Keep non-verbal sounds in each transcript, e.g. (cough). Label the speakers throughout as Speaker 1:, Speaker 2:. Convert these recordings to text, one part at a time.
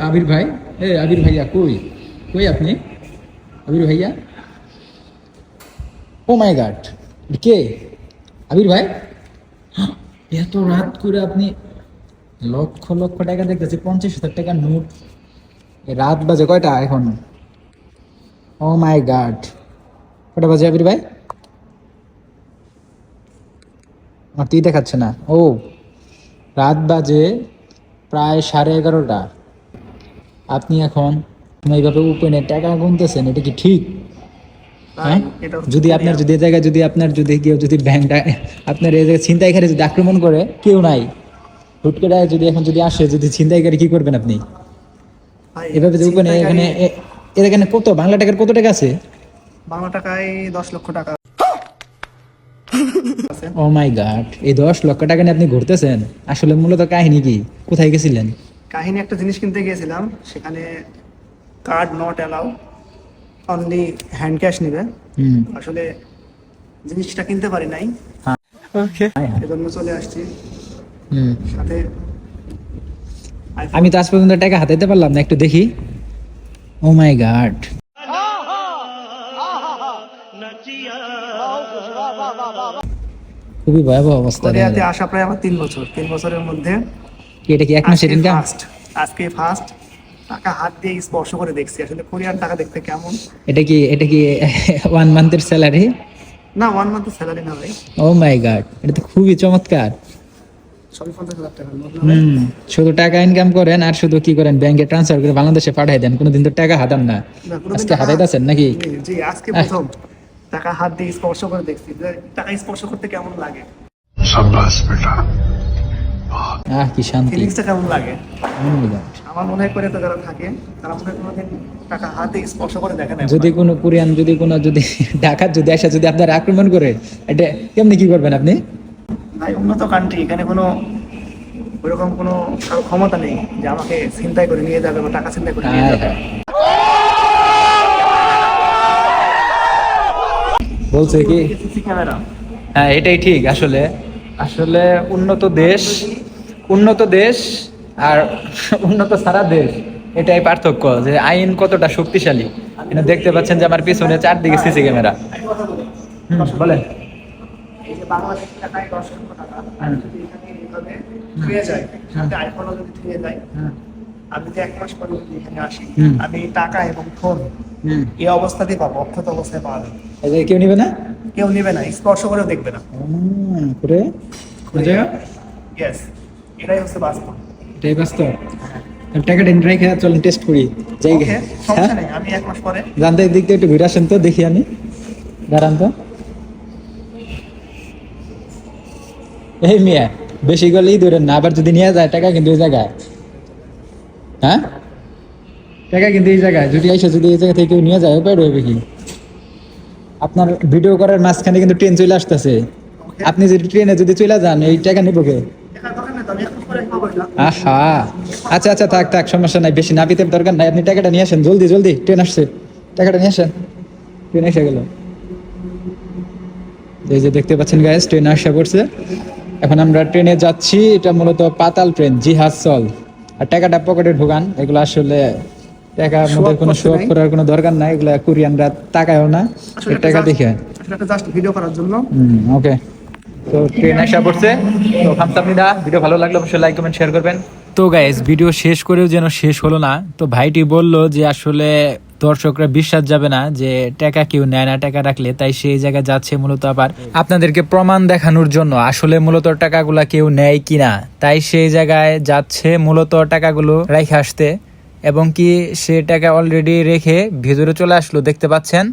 Speaker 1: আবির ভাই? এ আবির ভাইয়া কই? কই আপনি? আবির ভাইয়া? ও মাই গড কে? আবির ভাই? (gasps) এত রাত করে আপনি লক্ষ লক্ষ টাকা দেখতেছি পঞ্চাশ হাজার টাকার নোট। রাত বাজে কয়টা এখন? ও মাই গড কটা বাজে আবির ভাই? আমার তুই দেখাচ্ছে না। ও রাত বাজে প্রায় সাড়ে এগারোটা। আপনি এখন এইভাবে উপেনে টাকা গুনতেছেন এটা কি ঠিক? হ্যাঁ? যদি আপনার যদি জায়গায় যদি আপনার যদি কেউ যদি ব্যাংকটা আপনার এই জায়গায় ছিনতাইকারী যদি আক্রমণ করে কেউ নাই। হুট করে যদি এখন যদি আসে যদি ছিনতাইকারী কি করবেন আপনি? এভাবে যে
Speaker 2: ছিনতাইকারী
Speaker 1: এখানে এর এখানে কত? বাংলা টাকার কত টাকা আছে?
Speaker 2: বাংলা টাকায় দশ লক্ষ টাকা। (laughs)
Speaker 1: ও মাই গড এই দশ লক্ষ টাকা নিয়ে আপনি ঘুরতেছেন? আসলে মূলত কাহিনী কি? কোথায় গেছিলেন?
Speaker 2: কাহিনী একটা জিনিস কিনতে গিয়েছিলাম সেখানে card not allow only hand cash নেবে। আসলে জিনিসটা কিনতে পারি নাই।
Speaker 1: ওকে
Speaker 2: এজন্য চলে আসছি। সাথে
Speaker 1: আমি তো আজ পর্যন্ত টাকা হাতাইতে পারলাম না একটু দেখি। Oh my God. খুবই ভয়াবহ অবস্থা।
Speaker 2: আসা প্রায় আমার তিন বছর তিন বছরের মধ্যে।
Speaker 1: এটা কি এক মাসের ইনকাম
Speaker 2: আজকে ফার্স্ট টাকা হাত দিয়ে স্পর্শ করে দেখছি। আসলে কোরিয়ার টাকা দেখতে কেমন?
Speaker 1: এটা কি এটা কি ওয়ান মান্থের স্যালারি
Speaker 2: না ওয়ান মান্থের স্যালারি না ভাই।
Speaker 1: ও মাই গড এটা তো খুবই চমৎকার। শুধু টাকা ইনকাম করেন আর শুধু কি করেন ব্যাংকে ট্রান্সফার করে বাংলাদেশে পাঠাই দেন কোনোদিন তো টাকা হাতান না। আজকে হাতাইতেছেন নাকি?
Speaker 2: জি আজকে প্রথম। টাকা হাত দিয়ে স্পর্শ করে দেখছি। টাকা স্পর্শ করতে কেমন লাগে?
Speaker 3: সাব্বাস বেটা।
Speaker 1: আহ কি শান্তি।
Speaker 2: ফিলিংসটা কেমন লাগে. আমার মনে হয় কোরিয়াতে যারা থাকে তারা মনে কোনোদিন টাকা হাতে স্পর্শ করে দেখে না
Speaker 1: যদি কোনো কোরিয়ান যদি কোনো যদি (laughs) ডাকাত যদি আসে যদি আপনার আক্রমণ করে এটা কেমনি কি করবেন আপনি?
Speaker 2: ভাই উন্নত কান্ট্রি এখানে কোনো ওইরকম কোনো কারও ক্ষমতা নেই যে আমাকে চিন্তাই করে নিয়ে যাবে বা টাকা চিন্তাই করে নিয়ে যাবে।
Speaker 1: বলছে কি? হ্যাঁ এটাই ঠিক আসলে। আসলে উন্নত দেশ উন্নত দেশ আর উন্নত সারা দেশ। এটাই পার্থক্য যে আইন কতটা শক্তিশালী। এটা দেখতে পাচ্ছেন যে আমার পিছনে চারদিকে সিসি ক্যামেরা। বলেন।
Speaker 2: টাকা আমি যদি এক মাস পরে এখানে আসি আমি এবং ফোন এই অবস্থাতেই পাবো অক্ষত অবস্থায় পাওয়া যাবে।
Speaker 1: কেউ নিবে না?
Speaker 2: কেউ নেবে না স্পর্শ করেও দেখবে না।
Speaker 1: করে
Speaker 2: ইয়েস এটাই হচ্ছে বাস্তব।
Speaker 1: এটাই বাস্তব। রেখে চলেন টেস্ট করি। যাই
Speaker 2: ওকে
Speaker 1: হ্যাঁ
Speaker 2: সমস্যা নেই আমি এক মাস পরে।
Speaker 1: জানতে দিক থেকে একটু ঘুরে আসেন তো দেখি আমি। দাঁড়ান তো। এই মিয়া বেশি গেলেই ধরেন না আবার যদি নিয়ে যায় টাকা কিন্তু এই জায়গায়। হ্যাঁ? টাকা কিন্তু এই জায়গায়। যদি এসে যদি এই জায়গা থেকে কেউ নিয়ে যায় উপায় রইবে কি? আপনার ভিডিও করার মাঝখানে কিন্তু ট্রেন চলে আসতেছে। আপনি যদি ট্রেনে যদি চলে যান এই টাকা নিবো কে
Speaker 2: দেখার দরকার নেই তো আমি এক মাস পরে পাবো এটা।
Speaker 1: আহা। আচ্ছা আচ্ছা থাক থাক সমস্যা নাই বেশি দরকার নাই। আপনি টাকাটা নিয়ে আসেন জলদি জলদি ট্রেন আসছে। টাকাটা নিয়ে আসেন ট্রেন এসে গেল। এই যে দেখতে পাচ্ছেন ট্রেন আসা পড়ছে। এখন আমরা ট্রেনে যাচ্ছি এটা মূলত পাতাল ট্রেন জিহাজ চল। আর টাকাটা পকেটে ঢোকান এগুলো আসলে মধ্যে
Speaker 2: off
Speaker 1: কোনো শো করার কোনো দরকার নাই এগুলা কোরিয়ানরা তাকায়ও না। টাকা দেখে।
Speaker 2: জাস্ট ভিডিও করার জন্য।
Speaker 1: ওকে তো ট্রেন আসা পড়ছে তো ভিডিও ভালো লাগলে অবশ্যই লাইক কমেন্ট শেয়ার করবেন। তো গাইস ভিডিও শেষ করেও যেন শেষ হলো না, তো ভাইটি বলল যে আসলে দর্শকরা বিশ্বাস যাবে না যে টাকা কেউ নেয় না, টাকা রাখলে, তাই সেই জায়গায় যাচ্ছে মূলত আবার আপনাদেরকে প্রমাণ দেখানোর জন্য। আসলে মূলত টাকাগুলা কেউ নেয় কিনা তাই সেই জায়গায় যাচ্ছে মূলত টাকাগুলো রেখে আসতে। এবং কি সে টাকা অলরেডি রেখে ভেতরে চলে আসলো, দেখতে পাচ্ছেন?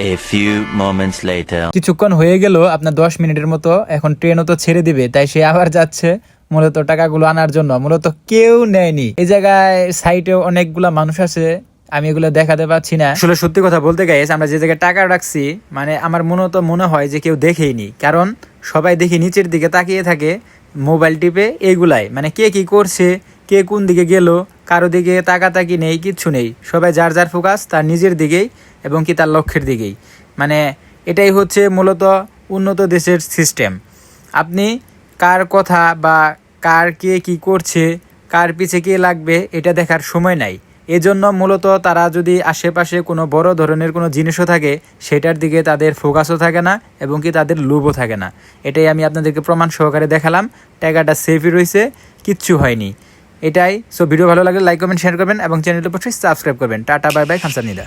Speaker 4: A few moments later.
Speaker 1: কিছুক্ষণ হয়ে গেল আপনার দশ মিনিটের মতো। এখন ট্রেনও তো ছেড়ে দিবে তাই সে আবার যাচ্ছে। মূলত টাকাগুলো আনার জন্য মূলত কেউ নেয়নি। এই জায়গায় সাইটে অনেকগুলা মানুষ আছে আমি এগুলো দেখাতে পাচ্ছি না। আসলে সত্যি কথা বলতে গাইস আমরা যে জায়গায় টাকা রাখছি মানে আমার মনে তো মনে হয় যে কেউ দেখেইনি। কারণ সবাই দেখি নিচের দিকে তাকিয়ে থাকে মোবাইল টিপে এগুলাই। মানে কে কি করছে কে কোন দিকে গেল কারও দিকে তাকাতাকি নেই, কিচ্ছু নেই। সবাই যার যার ফোকাস, তার নিজের দিকেই এবং কি তার লক্ষ্যের দিকেই। মানে এটাই হচ্ছে মূলত উন্নত দেশের সিস্টেম। আপনি কার কথা বা কার কে কি করছে, কার পিছে কে লাগবে, এটা দেখার সময় নাই। এজন্য মূলত তারা যদি আশেপাশে কোনো বড় ধরনের কোনো জিনিসও থাকে, সেটার দিকে তাদের ফোকাসও থাকে না এবং কি তাদের লোভও থাকে না। এটাই আমি আপনাদেরকে প্রমাণ সহকারে দেখালাম। টাকাটা সেফই রয়েছে, কিচ্ছু হয়নি। এটাই। সো ভিডিও ভালো লাগলে লাইক কমেন্ট শেয়ার করবেন এবং চ্যানেলটি অবশ্যই সাবস্ক্রাইব করবেন। Tata bye bye খামসানিদা